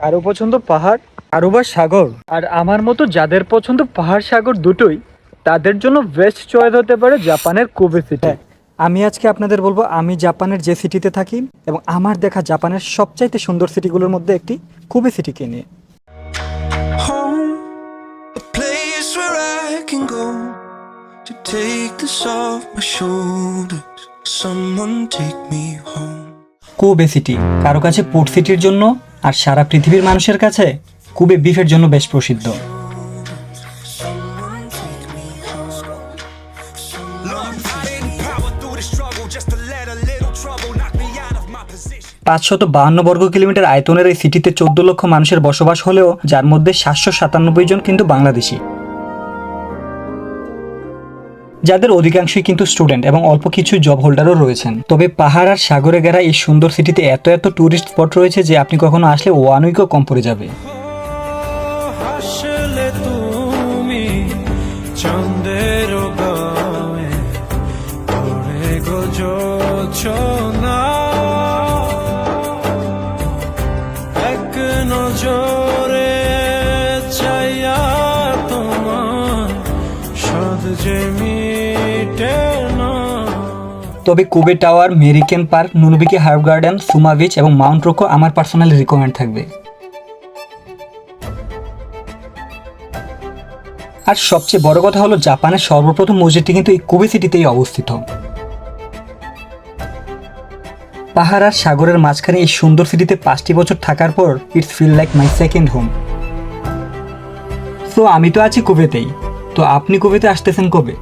কারও পছন্দ পাহাড় কারও বা সাগর। আর আমার মতো যাদের পছন্দ পাহাড় সাগর দুটোই তাদের জন্য বেস্ট চয়েস হতে পারে জাপানের কোবে সিটি আমি আজকে আপনাদের বলব আমি জাপানের যে সিটিতে থাকি এবং আমার দেখা জাপানের সবচাইতে সুন্দর সিটিগুলোর মধ্যে একটি কোবে সিটিকে নিয়ে. কোবে সিটি কারও কাছে পোর্ট সিটির জন্য আর সারা পৃথিবীর মানুষের কাছে কুবে বিফের জন্য বেশ প্রসিদ্ধ. পাঁচশত বাহান্ন বর্গ কিলোমিটার আয়তনের এই সিটিতে চোদ্দ লক্ষ মানুষের বসবাস হলেও যার মধ্যে সাতশো সাতানব্বই জন কিন্তু বাংলাদেশি যাদের অধিকাংশই কিন্তু স্টুডেন্ট এবং অল্প কিছু জব হোল্ডারও রয়েছেন। তবে পাহাড় আর সাগরে ঘেরা এই সুন্দর সিটিতে এত এত ট্যুরিস্ট স্পট রয়েছে যে আপনি কখনো আসলে ওয়ান উইকও কম পড়ে যাবে। নজরে তবে Kobe tower, Meriken park Nunobiki herb garden, Suma beach এবং মাউন্ট রোকো আমার পার্সোনালি রিকমেন্ড থাকবে। আর সবচেয়ে বড় কথা হলো জাপানের সর্বপ্রথম মসজিদটি কিন্তু এই কোবে সিটিতেই অবস্থিত। পাহাড় আর সাগরের মাঝখানে এই সুন্দর সিটিতে পাঁচটি বছর থাকার পর it's feel like my second home তো আমি তো আছি কুবেতেই। তো আপনি কবিতে আসতেছেন কবে?